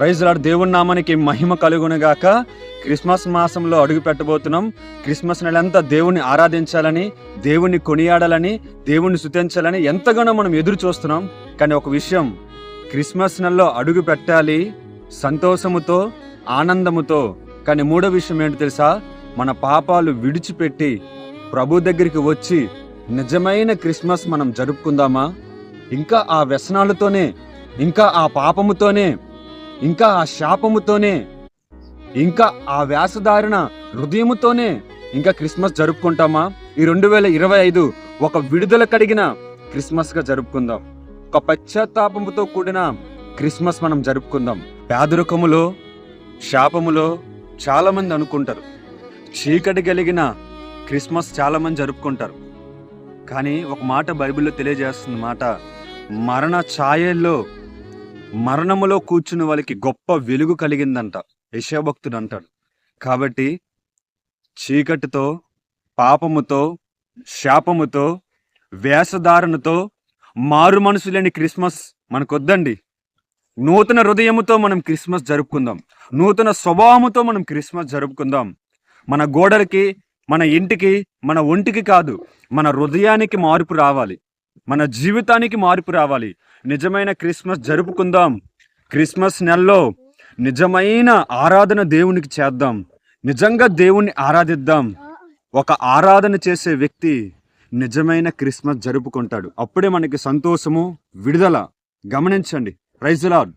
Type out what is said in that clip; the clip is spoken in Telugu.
ప్రైజ్ లాడ్ దేవుని నామానికి మహిమ కలుగునుగాక. క్రిస్మస్ మాసంలో అడుగు పెట్టబోతున్నాం. క్రిస్మస్ నెలంతా దేవుణ్ణి ఆరాధించాలని దేవుణ్ణి కొనియాడాలని దేవుణ్ణి శుతించాలని ఎంతగానో మనం ఎదురు చూస్తున్నాం. కానీ ఒక విషయం క్రిస్మస్ నెలలో అడుగు పెట్టాలి సంతోషముతో ఆనందముతో. కానీ మూడో విషయం ఏంటి తెలుసా? మన పాపాలు విడిచిపెట్టి ప్రభు దగ్గరికి వచ్చి నిజమైన క్రిస్మస్ మనం జరుపుకుందామా? ఇంకా ఆ వ్యసనాలతోనే ఇంకా ఆ పాపముతోనే ఇంకా ఆ శాపముతోనే ఇంకా ఆ వ్యాసధారణ హృదయముతోనే ఇంకా క్రిస్మస్ జరుపుకుంటామా? ఈ రెండు వేల ఇరవై ఐదు ఒక విడుదల కడిగిన క్రిస్మస్గా జరుపుకుందాం. ఒక పశ్చాత్తాపముతో కూడిన క్రిస్మస్ మనం జరుపుకుందాం. పేదరికములో శాపములో చాలామంది అనుకుంటారు. చీకటి కలిగిన క్రిస్మస్ చాలామంది జరుపుకుంటారు. కానీ ఒక మాట బైబిల్లో తెలియజేస్తుంది మాట మరణ ఛాయల్లో మరణములో కూర్చుని వాళ్ళకి గొప్ప వెలుగు కలిగిందంట. యశభక్తుడు అంటాడు. కాబట్టి చీకటితో పాపముతో శాపముతో వేషధారణతో మారు మనసు లేని క్రిస్మస్ మనకొద్దండి. నూతన హృదయముతో మనం క్రిస్మస్ జరుపుకుందాం. నూతన స్వభావముతో మనం క్రిస్మస్ జరుపుకుందాం. మన గోడలకి మన ఇంటికి మన ఒంటికి కాదు మన హృదయానికి మార్పు రావాలి. మన జీవితానికి మార్పు రావాలి. నిజమైన క్రిస్మస్ జరుపుకుందాం. క్రిస్మస్ నెలలో నిజమైన ఆరాధన దేవునికి చేద్దాం. నిజంగా దేవుణ్ణి ఆరాధిద్దాం. ఒక ఆరాధన చేసే వ్యక్తి నిజమైన క్రిస్మస్ జరుపుకుంటాడు. అప్పుడే మనకి సంతోషము విడుదల. గమనించండి. Praise lord